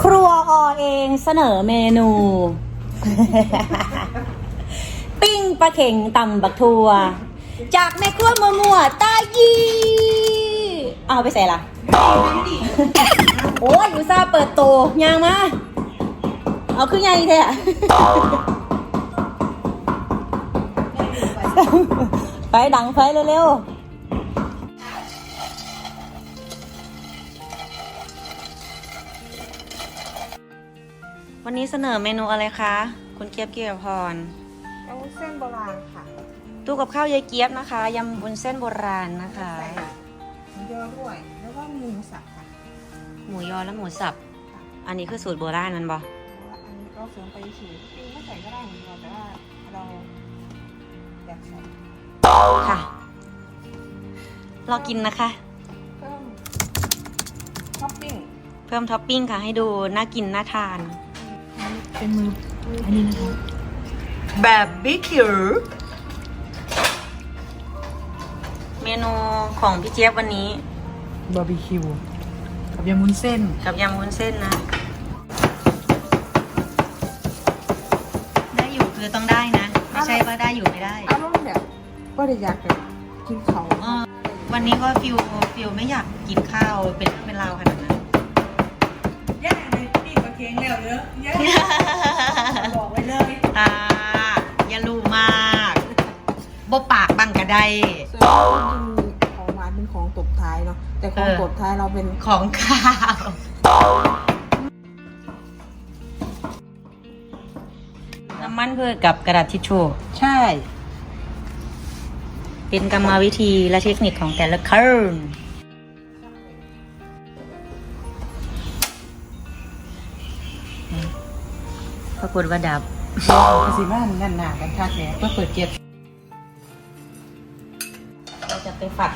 ครัวอเองเสนอเมนู ปิ้งปลาเข่งตำบักทัว จากแม่ครัวมัวมัวตายีเอาไปใส่ละโอ้ยอุตส่าเปิดโตยางมาเอาขึ้นยังอีกเถอะไปดังไฟเร็วๆ วันนี้เสนอเมนูอะไรคะ คุณเกียบเกียรพรเอาเส้นโบราณค่ะตู้กับข้าวยายเกียบนะคะยำบุญเส้นโบราณนะคะใส่หมูยอด้วยแล้วก็หมูสับค่ะหมูยอและหมูสับ อันนี้คือสูตรโบราณมันบอเพราะว่าอันนี้ก็เสริมไปเฉยจริงไม่ใส่ก็ได้หมูยอแต่ว่าเราอยากใส่ค่ะรอกินนะคะเพิ่มท็อปปิ้งเพิ่มท็อปปิ้งค่ะให้ดูน่ากินน่าทาน เป็นมืออันนี้นะคะแบบบิคิวเมนูของพี่เจี๊ยบวันนี้ บาร์บีคิวกับยำมุนเส้น กับยำวุ้นเส้นนะ ได้อยู่คือต้องได้นะ ไม่ใช่ว่าได้อยู่ไม่ได้ อารมณ์แบบก็ได้อยากแบบกินเขาเออวันนี้ก็ฟิวฟิวไม่อยากกินข้าวเป็นเรื่องเป็นราวขนาดนั้นย่าใน ปีกระเทียงแล้วเยอะย่าบอกไว้เลยตาอย่ารู้มากบ่ปากบังกระไดส่วนเรากินของหวานเป็นของตบท้ายเนาะแต่ของเออตบท้ายเราเป็นของข้าวน้ำมันพืชกับกระดาษทิชชู่ใช่ เป็นกรรมวิธีและเทคนิคของแต่ละคนากฏว่าดับสิบ้านนั่นหนากันคักแหละก็เปิดเจ็บเราจะไปฝัด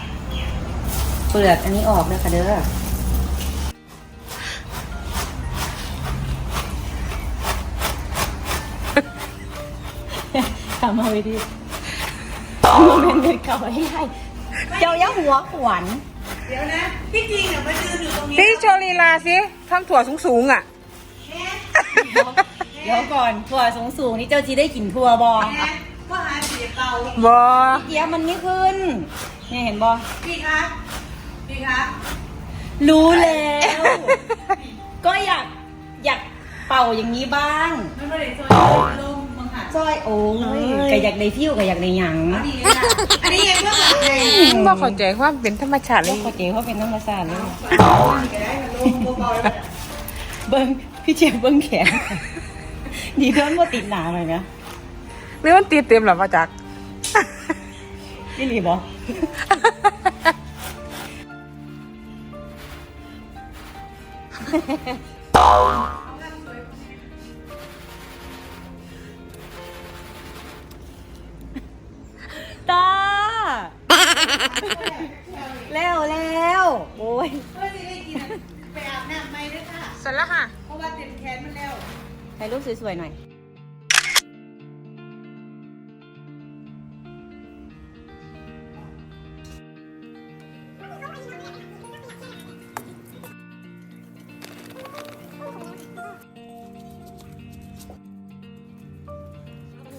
เปลือกอันนี้ออกเลยค่ะเด้อกรรมวิธีมันเป็นเงินเก่าให้ได้เจ้ายังหัวขวัญเดี๋ยวนะพี่จริงอะมายืนอยู่ตรงนี้พี่โชว์ลีลาสิทำถั่วสูงๆอะ เดี๋ยวก่อนถั่วสูงสูงๆนี่เจ้าจีได้กลิ่นถั่วบอก็หาเสียเตาบอเกี๊ยวมันไม่ขึ้นเนี่ยเห็นบอพี่คะพี่คะรู้แล้ว ก็อยากอยากเป่าอย่างนี้บ้างมันไม่ได้ซอยลมมังหัดจ้อยโอ้ยก็อยากได้ฟิวก็อยากได้หยังดีเลยนะอันนี้ยังเพิ่งหัดเลยบ่เข้าใจความเป็นธรรมชาติเลก็ย ขอเจ๊เขาเป็นธรรมชาติเลยก็ได้ลมเบาๆแล้วเบิ้งพี่เจี๊ยบเบิ้งแขน ดีเพื่อนว่าติดหนาเลยนะหรือมันตีเต็มหรอมาจากนี่หลีบอตาแล้วแล้วโอ้ยเพื่อที่ได้กินไปอาบน้ำไหมด้วยค่ะเสร็จแล้วค่ะ เพราะว่าเต็มแขนมันแล้ว ถ่ายรูปสวยๆหน่อย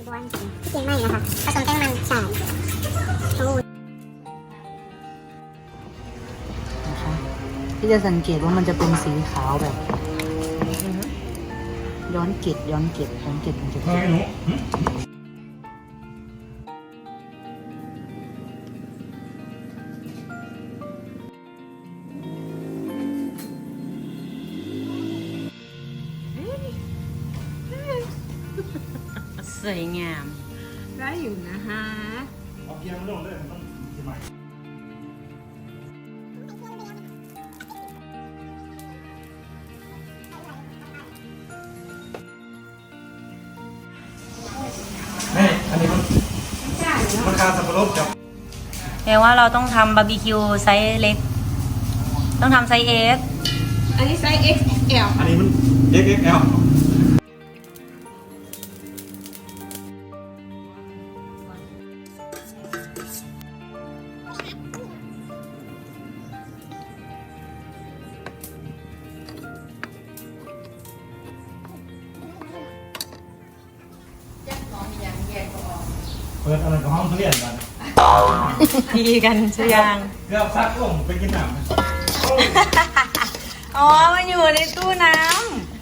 บวนที่จริงไม่นะคะผสมแป้งมันใส่ทั้งหมดที่จะสังเกตว่ามันจะเป็นสีขาวแบบ ย้อนเกล็ดย้อนเกล็ดย้อนเกล็ดมันจะเป็นสวยงาม ได้อยู่นะฮะนี่ รบแปลว่าเราต้องทำบาร์บีคิวไซส์เล็ก ต้องทำไซส์เอฟอันนี้ไซส์ XL อันนี้มัน XXL เปิดอะไรกัห้องเรียนกัน ดีกันใช่ยังเกือบซักลงไปกินน้ำอ๋อ มันอยู่ในตู้น้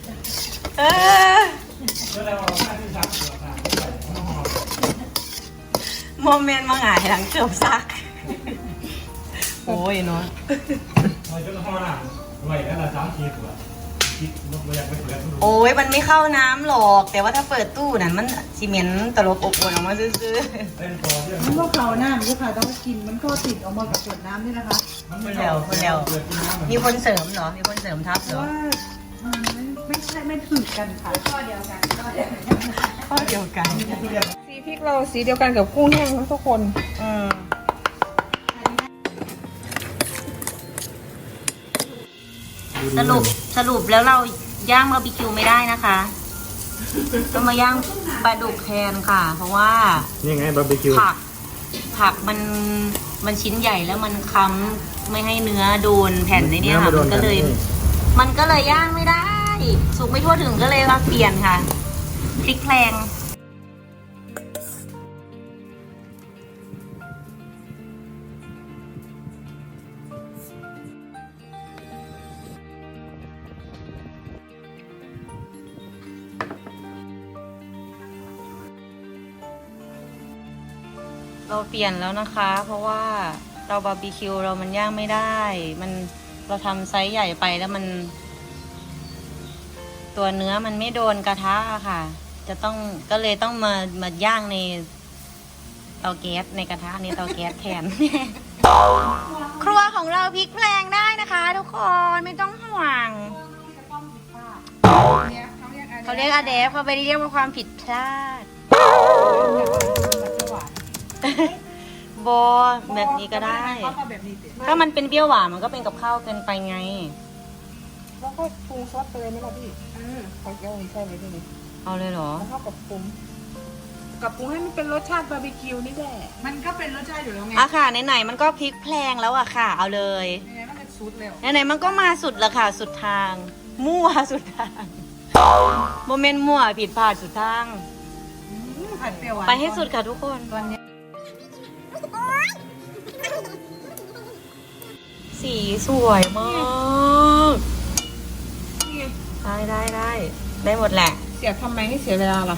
ำเออก็เลยเอาผ้าที่ซักเกือบซักใส่ห้องห้องโมเมนต์มาหงายหลังเกือบซัก โอ้ยเนาะเราจะห้องน้ำไว้แล้วเราสามทีตัว คิดว่าอยากไปเปิดทุกโอ้ยมันไม่เข้าน้ำหรอก แต่ว่าถ้าเปิดตู้นั้นมันซีเมนต์ตลบอบอวนออกมาซื้อเล่นต่อเรื่องมันก็เขาหน้ามันก็ค่ะต้องกินมันก็ติดออกมากับขวดน้ำนี่นะคะมันไม่แล้วคนแล้วเปิดกินน้ำๆมีคนเสริมเหรอ มีคนเสริมทับเหรอว่ามันไม่ไม่ใช่ไม่ถึงกันค่ะข้อเดียวกันสีพริกเราสีเดียวกันกับกุ้งแห้งนะทุกคน อืม สรุปสรุปแล้วเราย่างบาร์บีคิวไม่ได้นะคะต้องมาย่างปลาดุกแทนค่ะ เพราะว่านี่ไงบาร์บีคิวผักผักมันมันชิ้นใหญ่แล้วมันค้ำไม่ให้เนื้อโดนแผ่นในเนี้ยค่ะมันก็เลย มันก็เลยย่างไม่ได้ สุกไม่ทั่วถึงก็เลยว่าเปลี่ยนค่ะพริกแพลง ปลี่ยนแล้วนะคะ เพราะว่าเราบาร์บีคิวเรามันย่างไม่ได้ มันเราทำไซส์ใหญ่ไปแล้วมัน ตัวเนื้อมันไม่โดนกระทะค่ะ จะต้องก็เลยต้องมามาย่างในเตาแก๊สในกระทะในเตาแก๊สแทน ครัวของเราพริกแพลงได้นะคะ ทุกคนไม่ต้องห่วงเขาเรียกอาเดฟเขาไปเรียกว่าความผิดพลาด โบแบบนี้ก็ได้แบบนี้ติดถ้ามันเป็นเปรี้ยวหวานมันก็เป็นกับข้าวเกินไปไง แล้วก็ปรุงซอสไปเลยไหมล่ะพี่อืมเขาเกี่ยวนี่ใช่ไหมพี่นี่เอาเลยเหรอ แล้วก็กับปรุงกับปรุงให้มันเป็นรสชาติบาร์บีคิวนี่แหละมันก็เป็นรสชาติอยู่แล้วไงอะค่ะไหนๆมันก็พริกแพลงแล้วอะค่ะ เอาเลยยังไงมันจะซุดเร็วไหนๆมันก็มาสุดและค่ะสุดทาง มั่วสุดทางโมเมนต์มั่วผิดพลาดสุดทาง ผัดเปรี้ยวหวานไปให้สุดค่ะทุกคน ตอนนี้ สีสวยมากนี่ไงได้ได้ได้ได้หมดแหละ เสียทำไมให้เสียเวลาล่ะ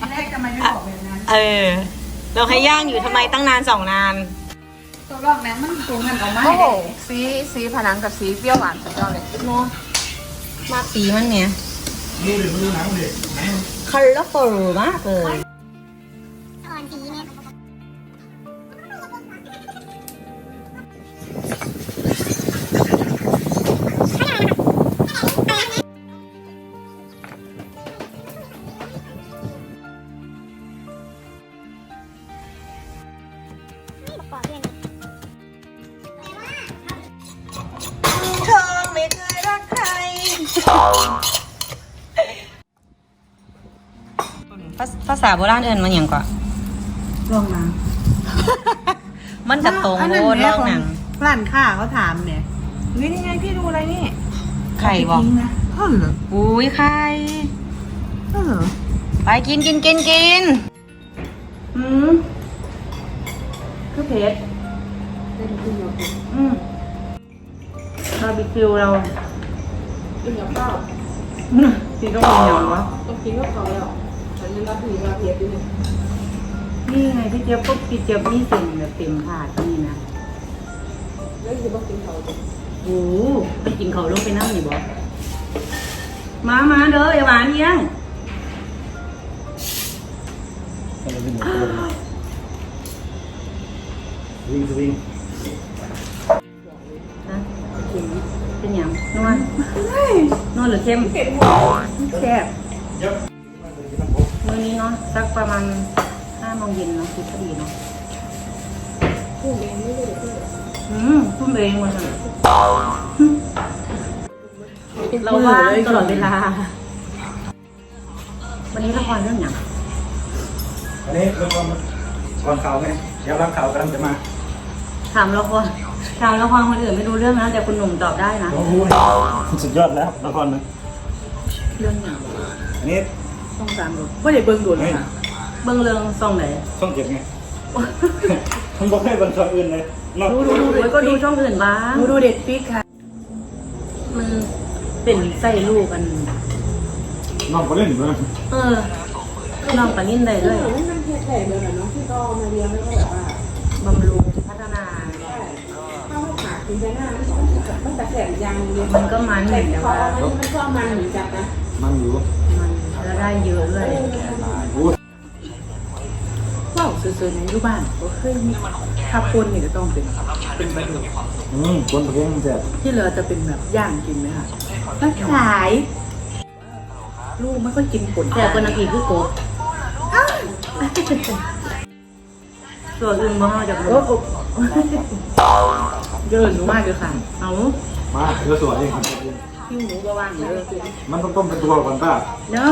ทีแรกทำไมไม่บอกแบบนั้นเออ เราให้ย่างอยู่ทำไมตั้งนานสองนาน ตัวรอบนั้นมันปรุงกันออกมาโอ้โหสีสีผนังกับสีเปรี้ยวหวานสุดยอดเลยเนาะมากสีมันเนี่ยดูดิดูหนังดิหนังคัลเลอร์ฟูลมากเลย ษาโบราณเอินมันอย่างก่อนลองมามันกระตรงโบนอกหนังร้านค้าเขาถามเนี่ยนี่นี่ไงพี่ดูอะไรนี่ไข่บอกทิ้งนะเออเหรออุ้ยไข่เออเหรอไปกินกินกินกินอืมคือเผ็ดอืมบาร์บีคิวเรากินกับข้าวพี่ต้องมีอย่างวะต้องกินกับเขาแล้ว ฉันยังรับผีมาเพียบอยู่นี่นี่ไงพี่เจี๊ยบก็พี่เจี๊ยบนี่เต็มแบบเต็มถาดนี่นะแล้วจะบอกกินเขาจะโอ้โหไปกินเขาลงไปนั่งนี่บอกมามาเด้ออย่าหวานเยี่ยงวิ่งวิ่งฮะเป็นอย่างนวลนวลหรือเค็มแซ่บเยอะมื้อ นี้เนาะสักประมาณห้าโมงเย็นเนาะคือพอดีเนาะพูดเองไม่ได้เด็กพูดอืมพุ่มเองหมดเลยเราว่างตลอดเวลา วันนี้ละครเรื่องอย่างอันนี้เรื่องความก่อนข่าวไงเดี๋ยวรับข่าวกำลังจะมาถามละครถามละครคนอื่นไม่รู้เรื่องนะแต่คุณหนุ่มตอบได้นะโอ้โหสุดยอดแล้วละครนะเรื่องอย่างอันนี้ ต้องตามดูว่าเดี๋ยวเบิ่งดูเลยเฮ้ยค่ะเบิ่งเรื่องซ่องไหนต้องเก็บไงมันบอกให้บันช่องอื่นเลยเนาะดูดูดูก็ดูช่องอื่นบ้างดูดูเด็ดฟิกค่ะ มันเป็นไส้ลูกกันน้องก็เล่นอยู่นะเออน้องปลานิ่นได้ด้วยมันมันเผ็ดใหญ่เลยเนาะที่ก็มาเลี้ยงแล้วก็แบบว่าบำรุงพัฒนาข้าวขากินไปหน้ามันต้องแบบต้องแต่แสบยางเลี้ยงมันก็มันเหมืแต่อนแต่พอว่ามันมันก็มันเหมือนกันนะมันอยู่ มันแล้วได้เยอะด้วยโอ้ยว้าวซื่อๆในรูบ้านก็เคยมีถ้าคนนี่ก็ต้องเป็นเป็นปลาดุกอืมคนเพลงมันแซ่บที่เหลือจะเป็นแบบย่างกินไหมคะถ้าขาย ลูกไม่ค่อยกินผลแต่คนอังกฤษคือกบตัวอื่นบ่เฮาจากโอ้รู้โหเยินหนูมากเลยค่ะเอามาเดี๋ยวสวยเองคิ้ วหนูก็ว่างเลยมันต้องต้มเป็นตัวก่อนป้า no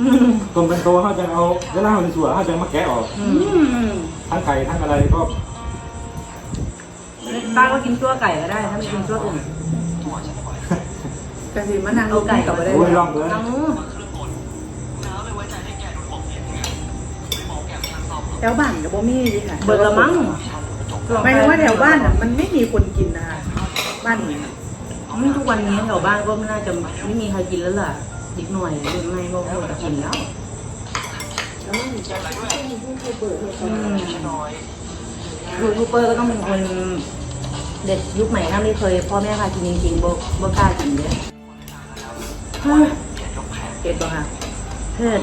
อืมต้มเป็นตัวเขาจะเอาเวลาเราสวยเขาจะมาแกะออกอือืมมทั้งไข่ทั้งอะไรก็ป้าก็กินชั่วไก่ก็ได้ ถ้าไม่กินชั่วอื่นกะสิมานั่งลูกไก่กลับมาได้โอ้ยเลยลองเลยเอาแถวบ้านกับบ่มีดีค่ะเบิดละมั้งหมายถึงว่าแถวบ้านอะมันไม่มีคนกินนะคะบ้านนี้ อืมทุกวันนี้แถวบ้านก็ไม่น่าจะไม่มีใครกินแล้วล่ะเด็กหน่อยรุ่นใหม่ก็คงจะกินแล้วแล้วมันจะมีผู้เคยเปิดเลยอืมยูทูบเบอร์ก็ต้องเป็นคนเด็กยุคใหม่ถ้าไม่เคยพ่อแม่พากินจริงๆบ่บ่กล้ากินเลยเก็บป่ะคะเผ็ด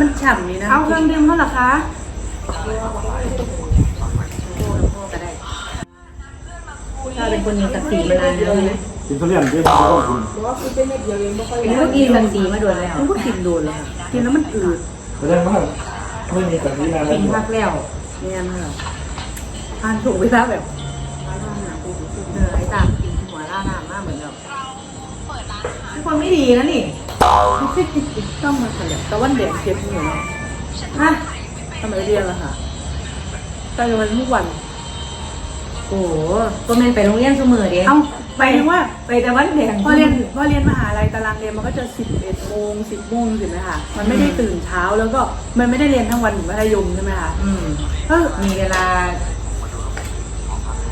มันฉ่ำนี่นะ เอาเครื่องดื่มเท่าไหร่คะ ถ้าเป็นคนมีศักดิ์ศรีมานานแล้วนะกินทุเรียนด้วยก็ต้องกินหรือว่าคือเป็นเม็ดเดียวเองไม่ค่อยเป็นพวกกินศักดิ์ศรีมาโดนแล้วมันก็กินโดนเลยค่ะกินแล้วมันอืดแสดงว่าไม่มีแบบนี้นานแล้กิวนพักแล้วเนี่ยค่ะทานถูกเวลาแบบเออไอ้ตามกินหัวล่าหน้ามากเหมือนแบบเป็นคนไม่ดีนะนี่ต้องมาขยับแต่วันเด็กเก็บอยู่เนาะฮะทำไมเรียนล่ะค่ะไปโรงเรียนทุกวัน โอ้โหก็แม่นไปโรงเรียนเสมอเดียเอ้าไปถึงว่าไปแต่วันแดงพอเรียนพอเรียนมหาลัยตารางเรียนมันก็จะสิบเอ็ดโมงสิบโมงสิไหมคะมันไม่ได้ตื่นเช้าแล้วก็มันไม่ได้เรียนทั้งวันถึงมัธยมใช่ไหมคะอืมเออมีเวลา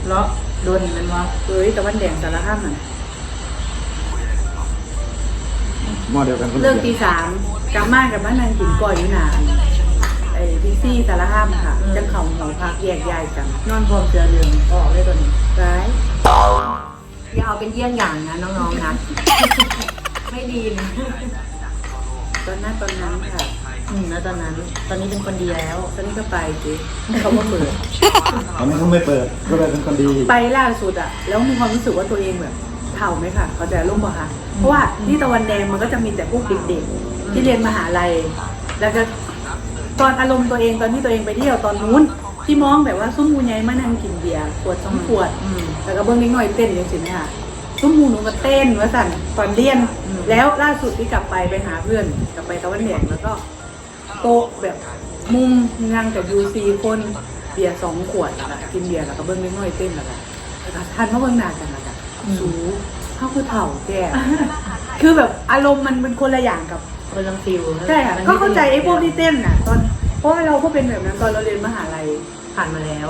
เลาะโดนมันวะเอ้ยแต่วันแดงสารห้ามอะหม้อเดียวกันเลิกตีสามกลับมากับบ้านนางกินก่อยอยู่นาน ไอ้พิซซี่สารห้ามค่ะ จังเขาหอพักแยกย้ายกัน นอนพร้อมเสือเหลืองออกเลยตัวนี้ร้ายอย่าเอาเป็นเยี่ยงอย่างนะน้องๆนะ ไม่ดีนะตอนนั้นตอนนั้นค่ะอืมแล้วตอนนั้น ตอนนี้เป็นคนดีแล้ว ตอนนี้ก็ไปสิเขาว่าเปิด ตอนนี้เขาไม่เปิดก็เลยเป็นคนดี ไปล่าสุดอะแล้วมีความรู้สึกว่าตัวเองแบบเท่าไหมค่ะ เขาใจร่มปะคะเพราะว่าที่ตะวันแดงมันก็จะมีแต่พวกเด็กๆที่เรียนมหาลัย แล้วก็ ตอนอารมณ์ตัวเองตอนที่ตัวเองไปเที่ยวตอนนู้น ที่มองแบบว่าซุ้มมูใหญ่มานั่งกินเบียร์ขวดสองขวดอืมแล้วก็เบิ้งนิดหน่อยเต้นยังสิไหมคะซุ้มมูหนูก็เต้นว่าสั่นตอนเรียนอืมแล้วล่าสุดที่กลับไปไปหาเพื่อนกลับไปตะวันแดงแล้วก็โต๊ะแบบมุมนั่งกับยูซีคนเบียร์สองขวดแล้วก็กินเบียร์แล้วก็เบิ้งนิดหน่อยเต้นแล้วก็แล้วก็ทันเพราะเบิ้งหนากันแล้วก็สูเขาคือเถ่าแก่คือแบบอารมณ์มันเป็นคนละอย่างกับ คนละฟิลใช่ค่ะก็เข้าใจไอ้พวกที่เต้นน่ะ ตอนเพราะว่าเราก็เป็นแบบนั้นตอนเราเรียนมหาลัยผ่านมาแล้ว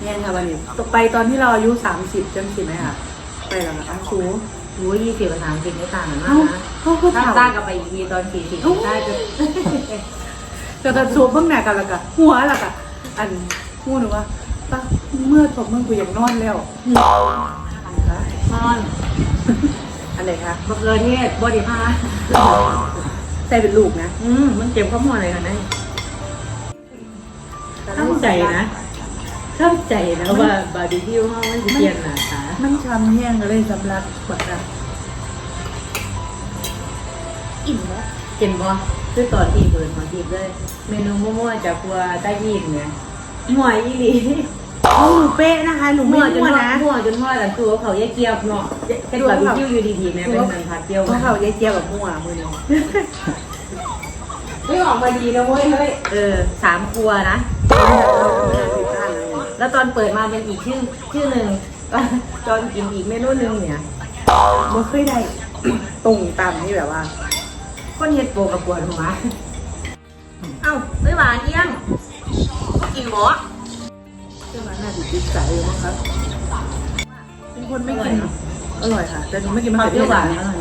เนี่ยค่ะวันนี้ไปตอนที่เราอายุสามสิบจังสิไหมคะไปแล้วก็อ้าวสูรู้ยี่สิบกับสามสิบไม่ต่างกันมาเอ้ากนะเขาคือถ้าเถ่าต้ากลับไปอีกทีตอนสี่สิบได้จะแต่แต่สูบเบื้องหน้ากันแล้วก็หัวแล้วก็อันพูดหนูว่าปะเมื่อตบมึงกูอยากนอนแล้วนอนอันไหนคะบักเกินเทศบอดี้พา ใส่เป็นลูกนะ อืมมันเจ็บข้อมูลอะไรกันนะเข้าใจนะ เข้าใจนะว่าบาร์บีคิวเขามันจะเปลี่ยนหน้าตามันช้ำแห้งก็เลยสำลักบักนะอิ่มแล้วเห็นบ่คือตอนที่เปิดหอทีบเลย เมนูมั่วๆจากครัวใต้ยินเนี่ยหน่วยอีหลี เอาหนูเป๊ะนะคะ หนูไม่มั่วจนมั่วทอดนะมั่วจนทอดแต่คือเขาแยกเกี๊ยวเนาะเป็นบาร์บีคิวอยู่ดีๆแม่เป็นมันผัดเกี๊ยวเพราะเขาเจี๊ยบแบบมั่วมือนี้ไม่ออกมาดีนะเว้ยเฮ้ยเออสามครัวนะแล้วตอนเปิดมาเป็นอีกชื่อชื่อหนึ่งตอนกินอีกเมนูหนึ่งเนี่ยบ่เคยได้ตรงตามนี่แบบว่าคนเฮ็ดโปกับปวดหัวเอ้าไม่หวานเอี้ยงก็กินหมอ เชื่อมันน่าจะติดใจอยู่มั้งครับเป็นคนไม่กินอร่อยค่ะ แต่หนูไม่กินมะเขือเทศหวานอร่อย